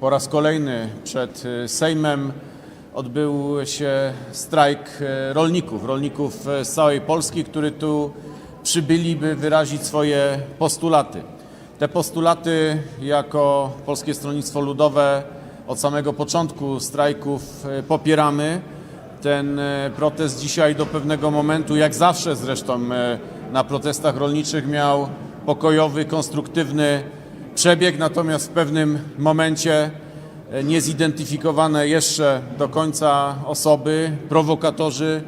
Po raz kolejny przed y, Sejmem odbył się strajk y, rolników, rolników y, z całej Polski, którzy tu przybyli, by wyrazić swoje postulaty. Te postulaty jako Polskie Stronnictwo Ludowe od samego początku strajków popieramy. Ten protest dzisiaj do pewnego momentu, jak zawsze zresztą na protestach rolniczych, miał pokojowy, konstruktywny przebieg, natomiast w pewnym momencie e, niezidentyfikowane jeszcze do końca osoby, prowokatorzy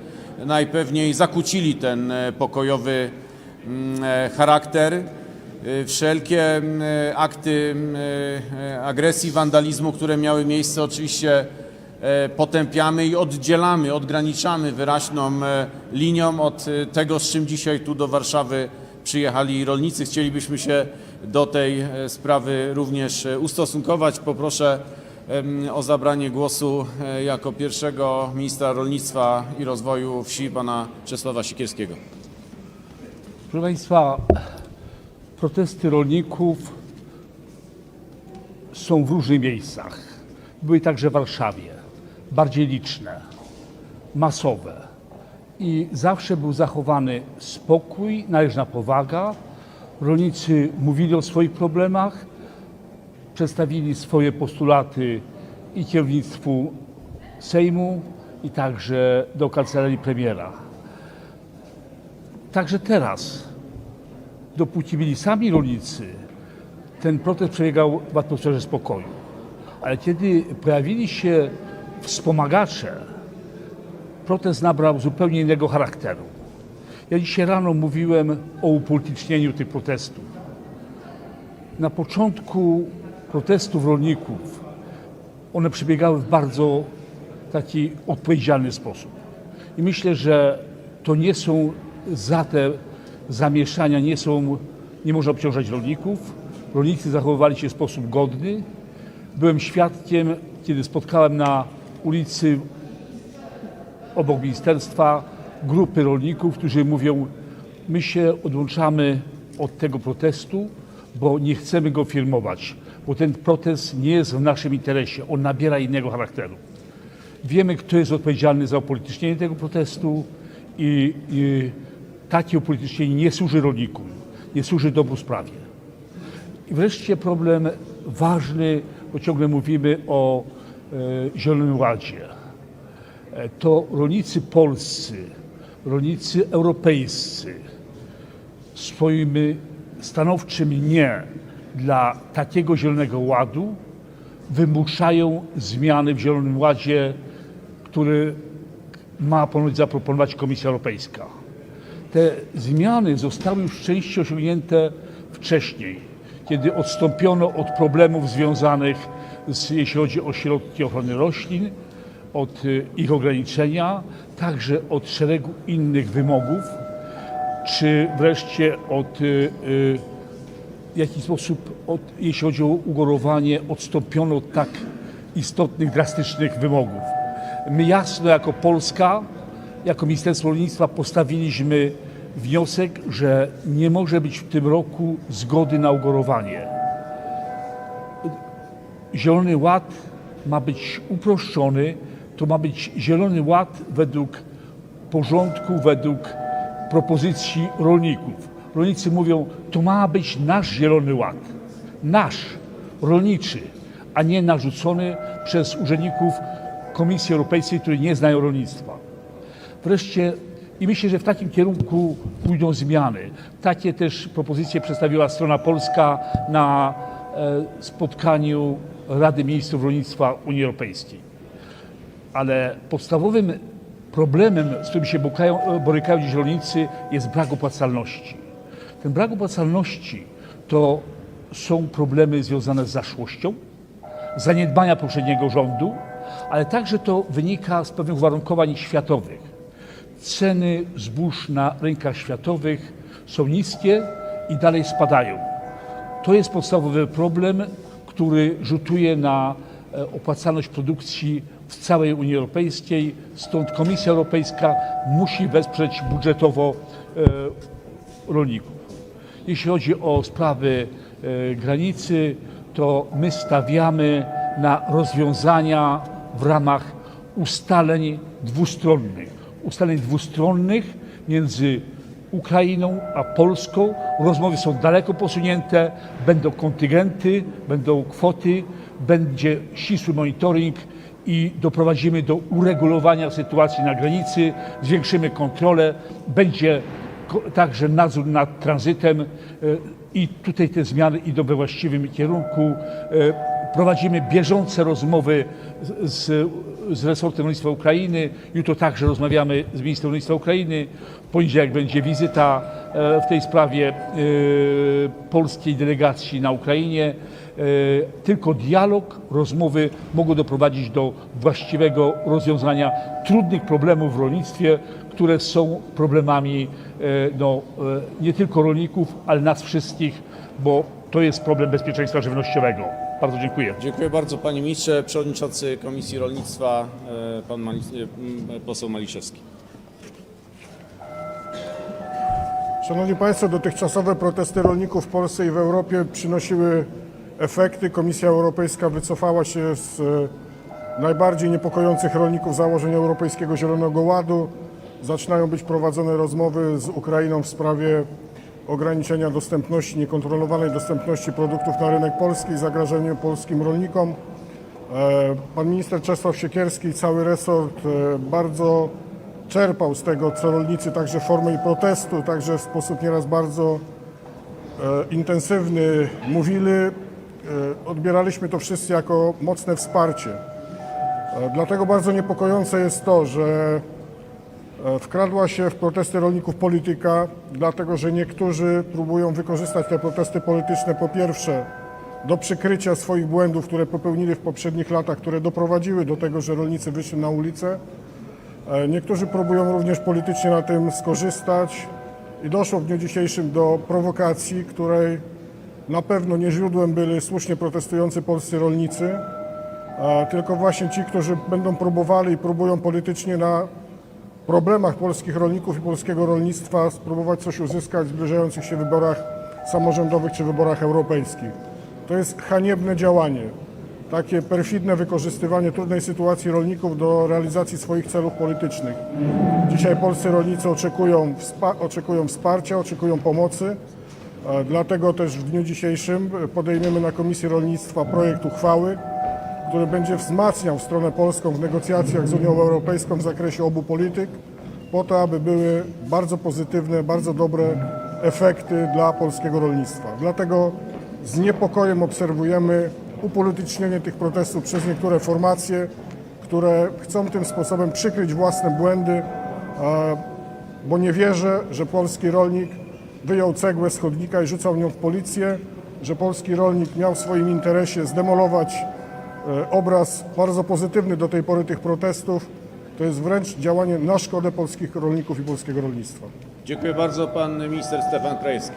najpewniej zakłócili ten e, pokojowy mm, e, charakter. Wszelkie mm, akty mm, agresji, wandalizmu, które miały miejsce, oczywiście potępiamy i oddzielamy, odgraniczamy wyraźną linią od tego, z czym dzisiaj tu do Warszawy przyjechali rolnicy. Chcielibyśmy się do tej e, sprawy również e, ustosunkować. Poproszę o zabranie głosu e, jako pierwszego ministra rolnictwa i rozwoju wsi pana Czesława Sikierskiego. Proszę Państwa, protesty rolników są w różnych miejscach. Były także w Warszawie, bardziej liczne, masowe. I zawsze był zachowany spokój, należna powaga. Rolnicy mówili o swoich problemach, przedstawili swoje postulaty i kierownictwu Sejmu, i także do kancelarii premiera. Także teraz, dopóki byli sami rolnicy, ten protest przebiegał w atmosferze spokoju. Ale kiedy pojawili się wspomagacze, protest nabrał zupełnie innego charakteru. Ja dzisiaj rano mówiłem o upolitycznieniu tych protestów. Na początku protestów rolników one przebiegały w bardzo taki odpowiedzialny sposób. I myślę, że to nie są za te zamieszania, nie są, nie można obciążać rolników. Rolnicy zachowywali się w sposób godny. Byłem świadkiem, kiedy spotkałem na ulicy obok ministerstwa grupy rolników, którzy mówią, my się odłączamy od tego protestu, bo nie chcemy go firmować, bo ten protest nie jest w naszym interesie, on nabiera innego charakteru. Wiemy, kto jest odpowiedzialny za upolitycznienie tego protestu i, i takie upolitycznienie nie służy rolnikom, nie służy dobru sprawie. I wreszcie problem ważny, bo ciągle mówimy o e, Zielonym Ładzie. E, to rolnicy polscy, rolnicy europejscy swoim stanowczym nie dla takiego Zielonego Ładu wymuszają zmiany w Zielonym Ładzie, który ma ponoć zaproponować Komisja Europejska. Te zmiany zostały już w części osiągnięte wcześniej, kiedy odstąpiono od problemów związanych z, jeśli chodzi o środki ochrony roślin, od y, ich ograniczenia, także od szeregu innych wymogów, czy wreszcie od, y, y, w jaki sposób, od, jeśli chodzi o ugorowanie, odstąpiono od tak istotnych, drastycznych wymogów. My jasno jako Polska, jako Ministerstwo Rolnictwa postawiliśmy wniosek, że nie może być w tym roku zgody na ugorowanie. Zielony Ład ma być uproszczony, to ma być Zielony Ład według porządku, według propozycji rolników. Rolnicy mówią, to ma być nasz Zielony Ład, nasz, rolniczy, a nie narzucony przez urzędników Komisji Europejskiej, którzy nie znają rolnictwa. Wreszcie i myślę, że w takim kierunku pójdą zmiany. Takie też propozycje przedstawiła strona polska na e, spotkaniu Rady Ministrów Rolnictwa Unii Europejskiej. Ale podstawowym problemem, z którym się bokają, borykają dziś rolnicy, jest brak opłacalności. Ten brak opłacalności to są problemy związane z zaszłością, zaniedbania poprzedniego rządu, ale także to wynika z pewnych uwarunkowań światowych. Ceny zbóż na rynkach światowych są niskie i dalej spadają. To jest podstawowy problem, który rzutuje na e, opłacalność produkcji w całej Unii Europejskiej. Stąd Komisja Europejska musi wesprzeć budżetowo e, rolników. Jeśli chodzi o sprawy e, granicy, to my stawiamy na rozwiązania w ramach ustaleń dwustronnych. Ustaleń dwustronnych między Ukrainą a Polską. Rozmowy są daleko posunięte, będą kontyngenty, będą kwoty, będzie ścisły monitoring i doprowadzimy do uregulowania sytuacji na granicy, zwiększymy kontrolę, będzie także nadzór nad tranzytem e, i tutaj te zmiany idą we właściwym kierunku. Prowadzimy bieżące rozmowy z, z, resortem rolnictwa Ukrainy. Jutro także rozmawiamy z ministrem rolnictwa Ukrainy. W poniedziałek będzie wizyta e, w tej sprawie e, polskiej delegacji na Ukrainie. E, Tylko dialog, rozmowy mogą doprowadzić do właściwego rozwiązania trudnych problemów w rolnictwie, które są problemami no, nie tylko rolników, ale nas wszystkich, bo to jest problem bezpieczeństwa żywnościowego. Bardzo dziękuję. Dziękuję bardzo panie ministrze. Przewodniczący Komisji Rolnictwa, e, pan Mali, e, poseł Maliszewski. Szanowni Państwo, dotychczasowe protesty rolników w Polsce i w Europie przynosiły efekty. Komisja Europejska wycofała się z e, najbardziej niepokojących rolników założeń Europejskiego Zielonego Ładu. Zaczynają być prowadzone rozmowy z Ukrainą w sprawie ograniczenia dostępności, niekontrolowanej dostępności produktów na rynek polski, zagrożeniem polskim rolnikom. E, Pan minister Czesław Siekierski i cały resort e, bardzo czerpał z tego, co rolnicy, także w formie protestu, także w sposób nieraz bardzo e, intensywny mówili. Odbieraliśmy to wszyscy jako mocne wsparcie. Dlatego bardzo niepokojące jest to, że wkradła się w protesty rolników polityka, dlatego że niektórzy próbują wykorzystać te protesty polityczne po pierwsze do przykrycia swoich błędów, które popełnili w poprzednich latach, które doprowadziły do tego, że rolnicy wyszli na ulicę. E, Niektórzy próbują również politycznie na tym skorzystać i doszło w dniu dzisiejszym do prowokacji, której na pewno nie źródłem byli słusznie protestujący polscy rolnicy, a tylko właśnie ci, którzy będą próbowali i próbują politycznie na problemach polskich rolników i polskiego rolnictwa spróbować coś uzyskać w zbliżających się wyborach samorządowych czy wyborach europejskich. To jest haniebne działanie. Takie perfidne wykorzystywanie trudnej sytuacji rolników do realizacji swoich celów politycznych. Dzisiaj polscy rolnicy oczekują, oczekują wsparcia, oczekują pomocy. E, Dlatego też w dniu dzisiejszym podejmiemy na Komisji Rolnictwa projekt uchwały, który będzie wzmacniał stronę polską w negocjacjach z Unią Europejską w zakresie obu polityk, po to, aby były bardzo pozytywne, bardzo dobre efekty dla polskiego rolnictwa. Dlatego z niepokojem obserwujemy upolitycznienie tych protestów przez niektóre formacje, które chcą tym sposobem przykryć własne błędy, bo nie wierzę, że polski rolnik wyjął cegłę z chodnika i rzucał nią w policję, że polski rolnik miał w swoim interesie zdemolować obraz bardzo pozytywny do tej pory tych protestów. To jest wręcz działanie na szkodę polskich rolników i polskiego rolnictwa. Dziękuję bardzo pan minister Stefan Krajewski.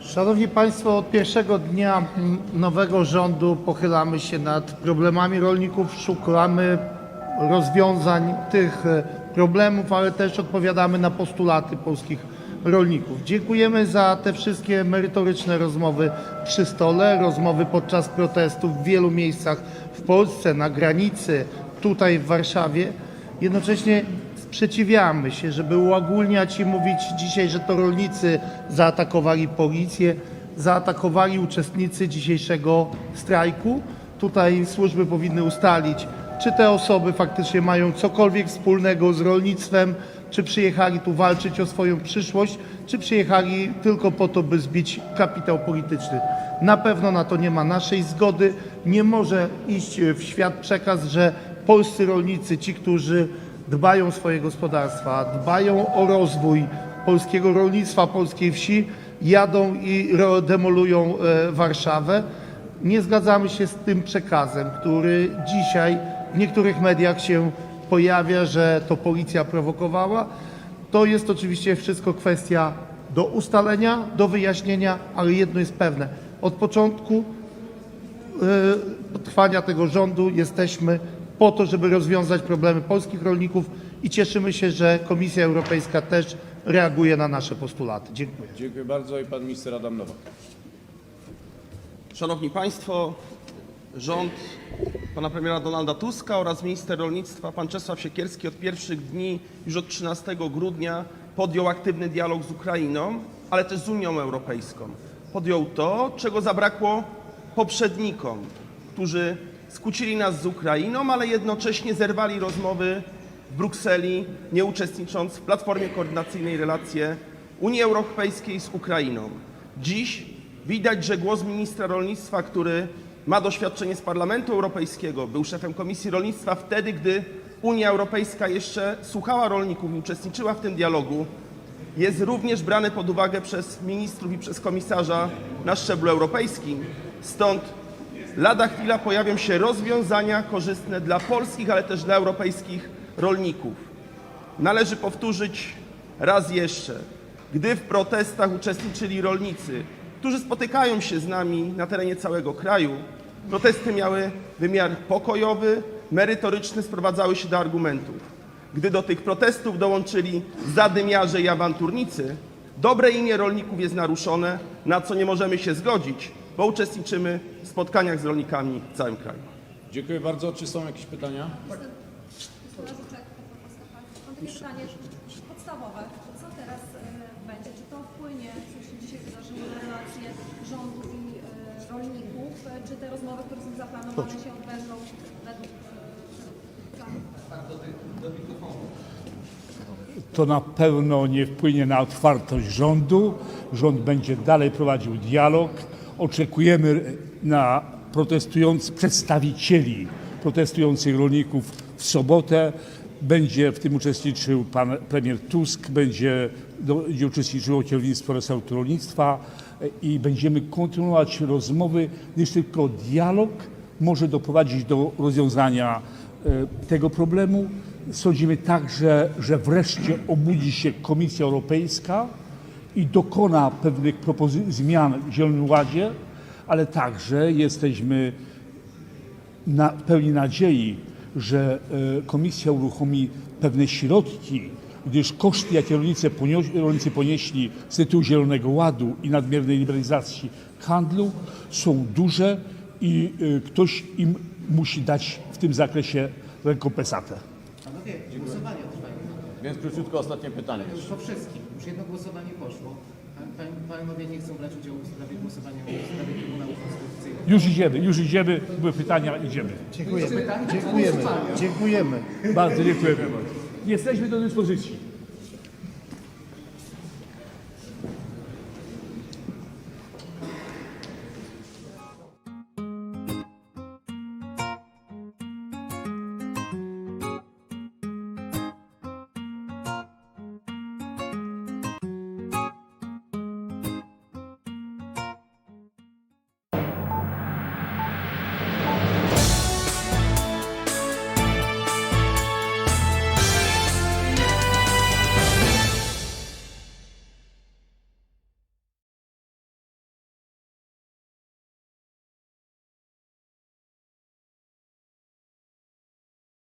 Szanowni Państwo, od pierwszego dnia nowego rządu pochylamy się nad problemami rolników, szukamy rozwiązań tych e, problemów, ale też odpowiadamy na postulaty polskich rolników. Dziękujemy za te wszystkie merytoryczne rozmowy przy stole, rozmowy podczas protestów w wielu miejscach w Polsce, na granicy, tutaj w Warszawie. Jednocześnie sprzeciwiamy się, żeby uogólniać i mówić dzisiaj, że to rolnicy zaatakowali policję, zaatakowali uczestnicy dzisiejszego strajku. Tutaj służby powinny ustalić, czy te osoby faktycznie mają cokolwiek wspólnego z rolnictwem, czy przyjechali tu walczyć o swoją przyszłość, czy przyjechali tylko po to, by zbić kapitał polityczny. Na pewno na to nie ma naszej zgody. Nie może iść w świat przekaz, że polscy rolnicy, ci, którzy dbają o swoje gospodarstwa, dbają o rozwój polskiego rolnictwa, polskiej wsi, jadą i demolują e, Warszawę. Nie zgadzamy się z tym przekazem, który dzisiaj w niektórych mediach się pojawia, że to policja prowokowała. To jest oczywiście wszystko kwestia do ustalenia, do wyjaśnienia, ale jedno jest pewne. Od początku e, trwania tego rządu jesteśmy po to, żeby rozwiązać problemy polskich rolników i cieszymy się, że Komisja Europejska też reaguje na nasze postulaty. Dziękuję. Dziękuję bardzo i pan minister Adam Nowak. Szanowni Państwo, rząd pana premiera Donalda Tuska oraz minister rolnictwa pan Czesław Siekierski od pierwszych dni, już od 13 grudnia podjął aktywny dialog z Ukrainą, ale też z Unią Europejską. Podjął to, czego zabrakło poprzednikom, którzy skłócili nas z Ukrainą, ale jednocześnie zerwali rozmowy w Brukseli, nie uczestnicząc w platformie koordynacyjnej relacje Unii Europejskiej z Ukrainą. Dziś widać, że głos ministra rolnictwa, który ma doświadczenie z Parlamentu Europejskiego, był szefem Komisji Rolnictwa wtedy, gdy Unia Europejska jeszcze słuchała rolników i uczestniczyła w tym dialogu, jest również brany pod uwagę przez ministrów i przez komisarza na szczeblu europejskim. Stąd lada chwila pojawią się rozwiązania korzystne dla polskich, ale też dla europejskich rolników. Należy powtórzyć raz jeszcze, gdy w protestach uczestniczyli rolnicy, którzy spotykają się z nami na terenie całego kraju, protesty miały wymiar pokojowy, merytoryczny, sprowadzały się do argumentów. Gdy do tych protestów dołączyli zadymiarze i awanturnicy, dobre imię rolników jest naruszone, na co nie możemy się zgodzić, bo uczestniczymy w spotkaniach z rolnikami w całym kraju. Dziękuję bardzo. Czy są jakieś pytania? Mam takie pytanie podstawowe. Co teraz e, będzie? Czy to wpłynie, co się dzisiaj wydarzyło, na relacje rządu i e, rolników? E, Czy te rozmowy, które są zaplanowane, się odbędą według e, planu? To na pewno nie wpłynie na otwartość rządu. Rząd będzie dalej prowadził dialog. Oczekujemy na protestujących przedstawicieli protestujących rolników w sobotę. Będzie w tym uczestniczył pan premier Tusk, będzie, uczestniczyło kierownictwo resortu rolnictwa e, i będziemy kontynuować rozmowy, gdyż tylko dialog może doprowadzić do rozwiązania e, tego problemu. Sądzimy także, że wreszcie obudzi się Komisja Europejska i dokona pewnych zmian w Zielonym Ładzie, ale także jesteśmy na, pełni nadziei, że e, Komisja uruchomi pewne środki, gdyż koszty, jakie rolnicy, ponio- rolnicy ponieśli z tytułu Zielonego Ładu i nadmiernej liberalizacji handlu są duże i e, ktoś im musi dać w tym zakresie rekompensatę. Panowie, głosowanie trwają. Więc króciutko ostatnie pytanie. Już po wszystkim. Już jedno głosowanie poszło. Pan, pan, panowie nie chcą brać udziału w sprawie głosowania Już idziemy, już idziemy, były pytania, idziemy. Dziękujemy. Dziękujemy. Dziękujemy. Bardzo dziękujemy. Jesteśmy do dyspozycji.